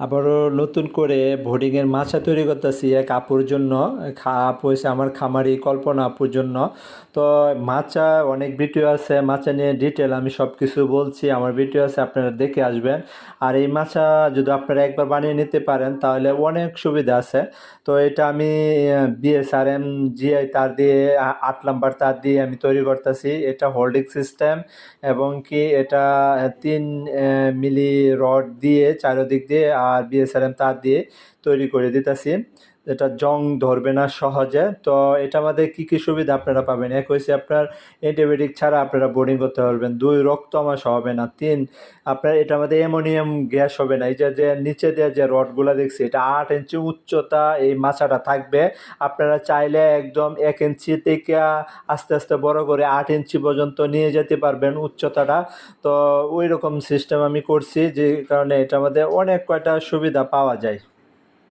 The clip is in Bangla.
আবারও নতুন করে বোর্ডিংয়ের মাছা তৈরি করতেছি, এক আপুর জন্য আপু হয়েছে আমার খামারি কল্পনা আপুর জন্য। তো মাছা অনেক ভিডিও আছে মাচা নিয়ে ডিটেল আমি সব কিছু বলছি, আমার ভিডিও আছে, আপনারা দেখে আসবেন। আর এই মাছা যদি আপনারা একবার বানিয়ে নিতে পারেন, তাহলে অনেক সুবিধা আছে। তো এটা আমি বিএসআরএম জিআই তার দিয়ে আট নাম্বার তার দিয়ে আমি তৈরি করতেছি। এটা হোল্ডিং সিস্টেম এবং কি এটা তিন মিলি রড দিয়ে চারিদিক দিয়ে আর বিএসআরএম তার দিয়ে তৈরি করে দিতেছি। এটা জং ধরবে না সহজে। তো এটা আমাদের কি কি সুবিধা আপনারা পাবেন? এক হয়েছে আপনার অ্যান্টিবায়োটিক ছাড়া আপনারা বোর্ডিং করতে পারবেন। দুই, রক্ত আমাশ হবে না। তিন, আপনার এটা আমাদের অ্যামোনিয়াম গ্যাস হবে না। এই যে যে নিচে দেওয়া যে রডগুলো দেখছি, এটা আট ইঞ্চি উচ্চতা এই মাছাটা থাকবে। আপনারা চাইলে একদম এক ইঞ্চি থেকে আস্তে আস্তে বড় করে আট ইঞ্চি পর্যন্ত নিয়ে যেতে পারবেন উচ্চতাটা। তো ওই রকম সিস্টেম আমি করছি, যে কারণে এটা আমাদের অনেক কয়টা সুবিধা পাওয়া যায়।